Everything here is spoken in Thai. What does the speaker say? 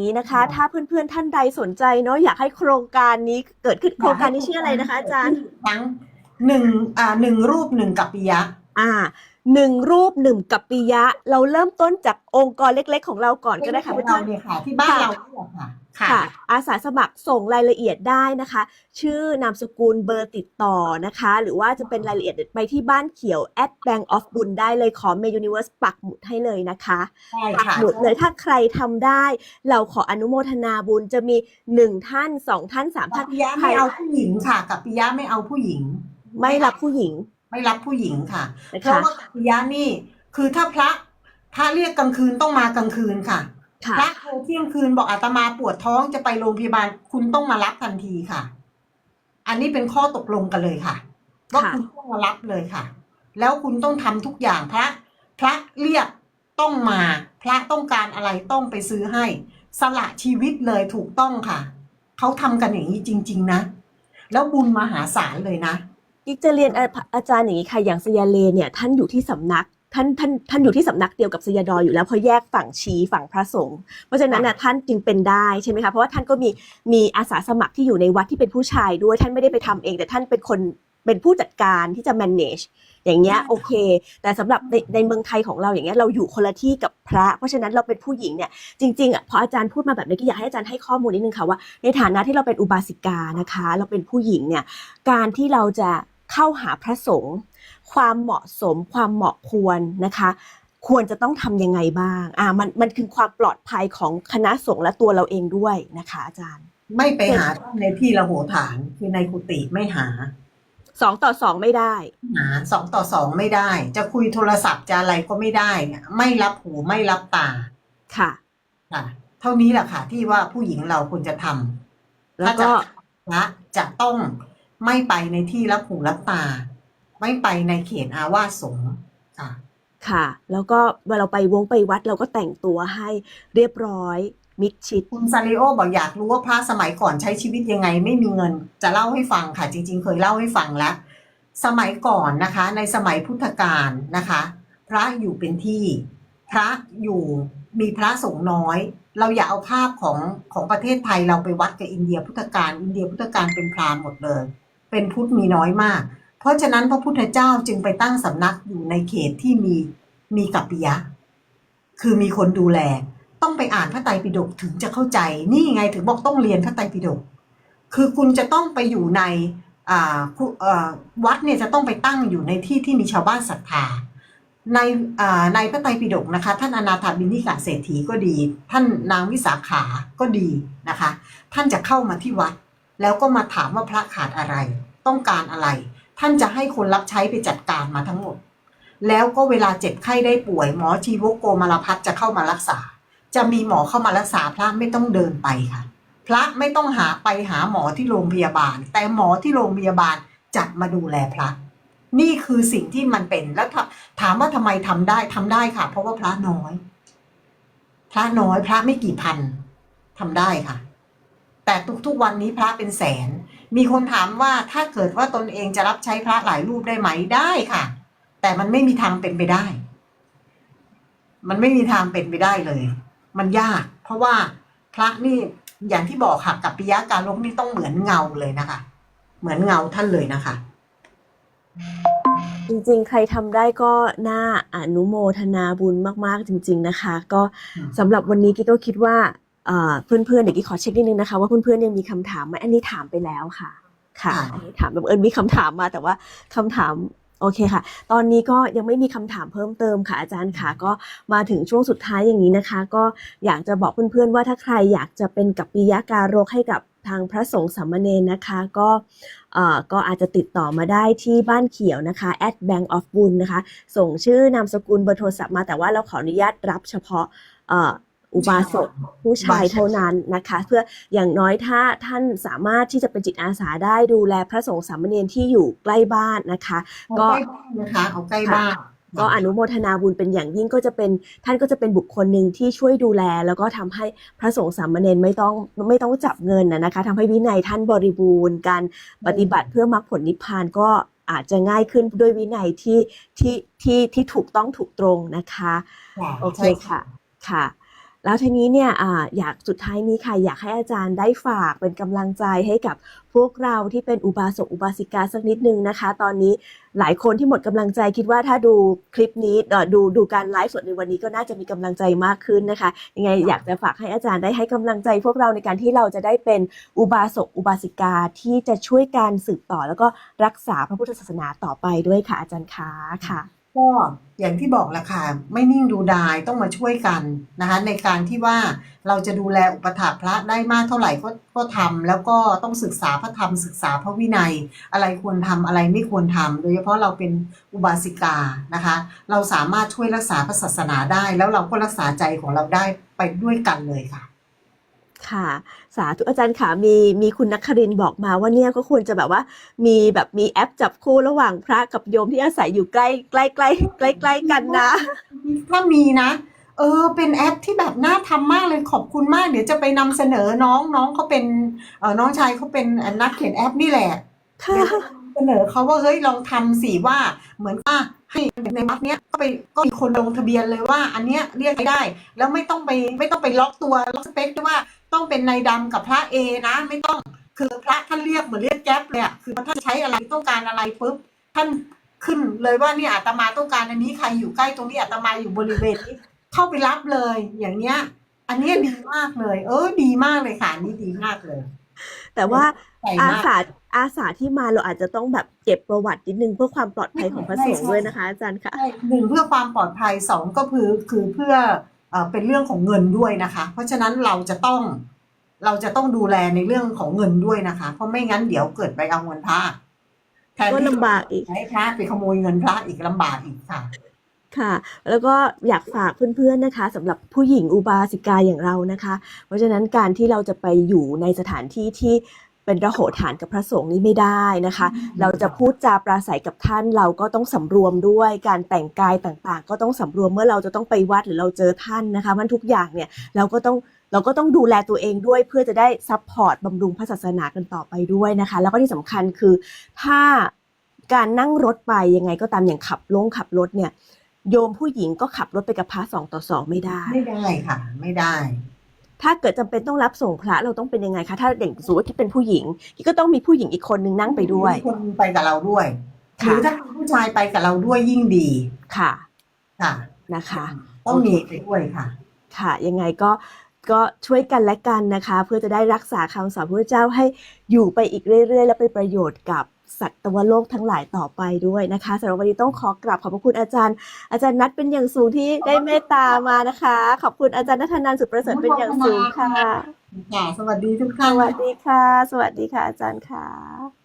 นี้นะคะ ถ้าเพื่อนๆท่านใดสนใจเนาะอยากให้โครงการนี้เกิดขึ้นโครงการนี้ชื่ออะไรนะคะ อาจารย์ครั้งหนึ่งอ่าหนึ่งรูปหนึ่งกับปิยะ อ่าหนึ่งรูปหนึ่งกับปิยะ เราเริ่มต้นจากองค์กรเล็ก ๆ ของเราก่อนก็ได้ค่ะของเพื่เราอนๆเนี่ยค่ะ ที่บ้านเราเนี่ยค่ะ ค่ะ อาสาสมัครส่งรายละเอียดได้นะคะ ชื่อนามสกุลเบอร์ติดต่อนะคะ หรือว่าจะเป็นรายละเอียดไปที่บ้านเขียว at bank of บุญได้เลยขอเมยูนิเว r ร์สปักหมุดให้เลยนะคะใช่ปักค่ะหมุดเลยถ้าใครทำได้ เราขออนุโมทนาบุญจะมีหนึ่งท่านสองท่านสามกับท่านปิยะไม่เอาผู้หญิงค่ะ กับปิยะไม่เอาผู้หญิง ไม่รับผู้หญิง ไม่รับผู้หญิงค่ะนะเพราะคะว่ากับปิยะนี่คือถ้าพระพระเรียกกลางคืนต้องมากลางคืนค่ะค่ะ พระโทรเที่ยงคืนบอกอาตมาปวดท้องจะไปโรงพยาบาลคุณต้องมารับทันทีค่ะ อันนี้เป็นข้อตกลงกันเลยค่ะว่าค่ะคุณต้องมารับเลยค่ะ แล้วคุณต้องทำทุกอย่างพระ พระเรียกต้องมา พระต้องการอะไรต้องไปซื้อให้ สละชีวิตเลยถูกต้องค่ะเขาทำกันอย่างนี้จริง ๆ นะ แล้วบุญมหาศาลเลยนะกิ๊กจะเรียนอาอาจารย์อย่างนี้ค่ะอย่างสยาเลเนี่ยท่านอยู่ที่สำนัก ท่านท่านท่านอยู่ที่สำนักเดียวกับสยาดออยู่แล้วเพราะแยกฝั่งชีฝั่งพระสงฆ์เพราะฉะนั้นน่ะท่านจึงเป็นได้ใช่ไหมคะเพราะว่าท่านก็มีมีอาสาสมัครที่อยู่ในวัดที่เป็นผู้ชายด้วยท่านไม่ได้ไปทำเอง แต่ท่านเป็นคนเป็นผู้จัดการที่จะ manage อย่างเงี้ยโอเค แต่สำหรับในในเมืองไทยของเราอย่างเงี้ยเราอยู่คนละที่กับพระ เพราะฉะนั้นเราเป็นผู้หญิงเนี่ยจริงๆอะพออาจารย์พูดมาแบบนี้ก็อยากให้อาจารย์ให้ข้อมูลนิดนึงค่ะว่าในฐานะที่เราเป็นอุบาสิกานะคะ เราเป็นผู้หญิงเนี่ยการที่เราจะ เข้าหาพระสงฆ์ความเหมาะสมความเหมาะควรนะคะ ควรจะต้องทำยังไงบ้างอ่ามันมันคือความปลอดภัยของคณะสงฆ์และตัวเราเองด้วยนะคะ อาจารย์ ไม่ไปหาท่านในที่ละโหฐานคือในกุฏิไม่หาสองต่อสองไม่ได้หาสองต่อสองไม่ได้ จะคุยโทรศัพท์จะอะไรก็ไม่ได้เนี่ยไม่รับหูไม่รับตาค่ะค่ะ เท่านี้แหละค่ะที่ว่าผู้หญิงเราควรจะทำแล้วก็ถ้าจะพระจะต้อง ไม่ไปในที่รับหูรับตา ไม่ไปในเขตอาวาสสงฆ์ค่ะค่ะ แล้วก็เวลาเราไปวงไปวัดเราก็แต่งตัวให้เรียบร้อยมิดชิด คุณซาริโอบอกอยากรู้ว่าพระสมัยก่อนใช้ชีวิตยังไง ไม่มีเงินจะเล่าให้ฟังค่ะ จริง ๆ เคยเล่าให้ฟังแล้ว สมัยก่อนนะคะ ในสมัยพุทธกาลนะคะ พระอยู่เป็นที่ พระอยู่มีพระสงฆ์น้อย เราอย่าเอาภาพของของประเทศไทยเราไปวัดกับอินเดียพุทธกาลอินเดียพุทธกาลเป็นพราหมณ์หมดเลย เป็นพุทธมีน้อยมาก เพราะฉะนั้นพระพุทธเจ้าจึงไปตั้งสำนักอยู่ในเขตที่มีมีกัปปิยะ คือมีคนดูแล ต้องไปอ่านพระไตรปิฎกถึงจะเข้าใจ นี่ไงถึงบอกต้องเรียนพระไตรปิฎก คือคุณจะต้องไปอยู่ในวัดเนี่ยจะต้องไปตั้งอยู่ในที่ที่มีชาวบ้านศรัทธาในในพระไตรปิฎกนะคะ ท่านอนาถาบินิกะเศรษฐีก็ดี ท่านนางวิสาขาก็ดีนะคะ ท่านจะเข้ามาที่วัด แล้วก็มาถามว่าพระขาดอะไร ต้องการอะไร ท่านจะให้คนรับใช้ไปจัดการมาทั้งหมด แล้วก็เวลาเจ็บไข้ได้ป่วย หมอชีวกโกมารพัฒจะเข้ามารักษา จะมีหมอเข้ามารักษาพระไม่ต้องเดินไปค่ะ พระไม่ต้องหาไปหาหมอที่โรงพยาบาล แต่หมอที่โรงพยาบาลจะมาดูแลพระ นี่คือสิ่งที่มันเป็นแล้วถาถามว่าทำไมทำได้ทำได้ค่ะ เพราะว่าพระน้อย พระน้อยพระไม่กี่พันทำได้ค่ะ แต่ทุกๆวันนี้พระเป็นแสน มีคนถามว่าถ้าเกิดว่าตนเองจะรับใช้พระหลายรูปได้ไหมได้ค่ะ แต่มันไม่มีทางเป็นไปได้ มันไม่มีทางเป็นไปได้เลย มันยาก เพราะว่าพระนี่อย่างที่บอกค่ะกับปิยะการลบนี่ต้องเหมือนเงาเลยนะคะ เหมือนเงาท่านเลยนะคะจริงๆ ใครทำได้ก็น่าอนุโมทนาบุญมากๆ จริง ๆ นะคะ ก็อืมสำหรับวันนี้กิ๊กก็คิดว่า เอ่อเพื่อนๆเดี๋ยวกิ๊กขอเช็คนิดนึงนะคะว่าเพื่อนๆยังมีคำถามไหมอันนี้ถามไปแล้วค่ะ ค่ะค่ะอันนี้ถามแบบเอิญมีคำถามมาแต่ว่าคำถามโอเคค่ะ ตอนนี้ก็ยังไม่มีคำถามเพิ่มเติมค่ะอาจารย์ค่ะ ก็มาถึงช่วงสุดท้ายอย่างนี้นะคะ ก็อยากจะบอกเพื่อนๆว่าถ้าใครอยากจะเป็นกัปปิยะการกให้กับทางพระสงฆ์สามเณรนะคะ ก็เอ่อก็อาจจะติดต่อมาได้ที่บ้านเขียวนะคะ at bank of บุญนะคะ ส่งชื่อนามสกุลเบอร์โทรศัพท์มาแต่ว่าเราขออนุญาตรับเฉพาะเอ่ออุบาสกผู้ชายเท่านั้นนะคะ เพื่ออย่างน้อยถ้าท่านสามารถที่จะเป็นจิตอาสาได้ดูแลพระสงฆ์สามเณรที่อยู่ใกล้บ้านนะคะเอาก็ใกล้บ้านนะคะเอาใกล้บ้านก็อนุโมทนาบุญเป็นอย่างยิ่งก็จะเป็นท่านก็จะเป็นบุคคลหนึ่งที่ช่วยดูแล แล้วก็ทำให้พระสงฆ์สามเณรไม่ต้องไม่ต้องจับเงินนะนะคะทำให้วินัยท่านบริบูรณ์การปฏิบัติเพื่อมรรคผลนิพพานก็อาจจะง่ายขึ้นด้วยวินัยที่ที่ที่ที่ถูกต้องถูกตรงนะคะค่ะโอเคใช่ค่ะค่ะ แล้วทีนี้เนี่ยออยากสุดท้ายนี้ค่ะอยากให้อาจารย์ได้ฝากเป็นกำลังใจให้กับพวกเราที่เป็นอุบาสกอุบาสิกาสักนิดนึงนะคะ ตอนนี้หลายคนที่หมดกำลังใจคิดว่าถ้าดูคลิปนี้ดูดูการไลฟ์สดในวันนี้ก็น่าจะมีกำลังใจมากขึ้นนะคะยังไงอยากจะฝากให้อาจารย์ได้ให้กำลังใจพวกเราในการที่เราจะได้เป็นอุบาสกอุบาสิกาที่จะช่วยการสืบต่อ แล้วก็รักษาพระพุทธศาสนาต่อไปด้วยค่ะอาจารย์คะค่ะ ก็อย่างที่บอกแหละค่ะไม่นิ่งดูดายต้องมาช่วยกันนะคะในการที่ว่าเราจะดูแลอุปถากพระได้มากเท่าไหร่ก็ก็ทำแล้วก็ต้องศึกษาพระธรรมศึกษาพระวินัย อะไรควรทำอะไรไม่ควรทำโดยเฉพาะเราเป็นอุบาสิกานะคะ เราสามารถช่วยรักษาพระศาสนาได้ แล้วเราก็รักษาใจของเราได้ไปด้วยกันเลยค่ะ ค่ะ สาธุอาจารย์ค่ะมีมีคุณนักครินทร์บอกมาว่าเนี่ยก็ควรจะแบบว่า มีแบบมีแอปจับคู่ระหว่างพระกับโยมที่อาศัยอยู่ใกล้ใกล้ใกล้ใกล้ใกล้กันนะถ้ามีนะ เออ เป็นแอปที่แบบน่าทำมากเลยขอบคุณมาก เดี๋ยวจะไปนำเสนอน้องน้องเขาเป็นเออน้องชายเขาเป็นนักเขียนแอปนี่แหละค่ะเดี๋ยวจะเสนอเขาว่าเฮ้ยลองทำสิว่าเหมือนว่าให้ในแอปเนี้ยก็ไปก็มีคนลงทะเบียนเลยว่า อันเนี้ยเรียกได้ แล้วไม่ต้องไปไม่ต้องไปล็อกตัวล็อกสเปคด้วยว่า ต้องเป็นนายดำกับพระเอนะ ไม่ต้องคือพระท่านเรียกเหมือนเรียกแก๊ปเลยอะคือท่านใช้อะไรต้องการอะไรปุ๊บท่านขึ้นเลยว่าเนี่ยอาตมาต้องการอันนี้ใครอยู่ใกล้ตรงนี้อาตมาอยู่บริเวณนี้เข้าไปรับเลย อย่างเนี้ย อันเนี้ยดีมากเลย เออ ดีมากเลยค่ะอันนี้ดีมากเลย แต่ว่าใส่อามากสาอาสาที่มาเราอาจจะต้องแบบเก็บประวัตินิดนึงเพื่อความปลอดภัยของพระสงฆ์ด้วยนะคะ อาจารย์ค่ะใช่หนึ่งเพื่อความปลอดภัยสองก็คือคือเพื่อ เอ่อเป็นเรื่องของเงินด้วยนะคะ เพราะฉะนั้นเราจะต้องเราจะต้องดูแลในเรื่องของเงินด้วยนะคะ เพราะไม่งั้นเดี๋ยวเกิดไปเอาเงินพระแทนก็ที่ลำบากอีกให้พระไปขโมยเงินพระอีกลำบากอีกค่ะค่ะ แล้วก็อยากฝากเพื่อนๆนะคะสำหรับผู้หญิงอุบาสิกาอย่างเรานะคะ เพราะฉะนั้นการที่เราจะไปอยู่ในสถานที่ที่ เป็นระโหฐานกับพระสงฆ์นี่ไม่ได้นะคะ เราจะพูดจาปราศัยกับท่านเราก็ต้องสำรวมด้วย การแต่งกายต่างๆ ก็ต้องสำรวมเมื่อเราจะต้องไปวัดหรือเราเจอท่านนะคะมันทุกอย่างเนี่ยเราก็ต้องเราก็ต้องดูแลตัวเองด้วยเพื่อจะได้ซัพพอร์ตบำรุงพระศาสนากันต่อไปด้วยนะคะ แล้วก็ที่สำคัญคือถ้าการนั่งรถไปยังไงก็ตามอย่างขับลงขับรถเนี่ย โยมผู้หญิงก็ขับรถไปกับพระสองต่อสองไม่ได้ ไม่ได้ค่ะ ไม่ได้ ถ้าเกิดจำเป็นต้องรับส่งพระเราต้องเป็นยังไงคะ ถ้าเด็กสมมติที่เป็นผู้หญิงก็ต้องมีผู้หญิงอีกคนนึงนั่งไปด้วยมีคนไปกับเราด้วยหค่ะรือถ้ามีผู้ชายไปกับเราด้วยยิ่งดีค่ะ ค่ะนะคะ ต้องมีไปด้วยค่ะ ค่ะ ยังไงก็ก็ช่วยกันและกันนะคะ เพื่อจะได้รักษาคำสอนพระเจ้าให้อยู่ไปอีกเรื่อย ๆ และเป็นประโยชน์กับ สัตวโลกทั้งหลายต่อไปด้วยนะคะสำหรับวันนี้ต้องขอกราบขอบพระคุณอาจารย์ อาจารย์นัทเป็นอย่างสูงที่ได้เมตตามานะคะ ขอบคุณอาจารย์นัทนันท์สุดประเสริฐเป็นอย่างสูงค่ะ ค่ะ สวัสดีทุกสท่านวัสดีค่ะ สวัสดีค่ะอาจารย์ค่ะ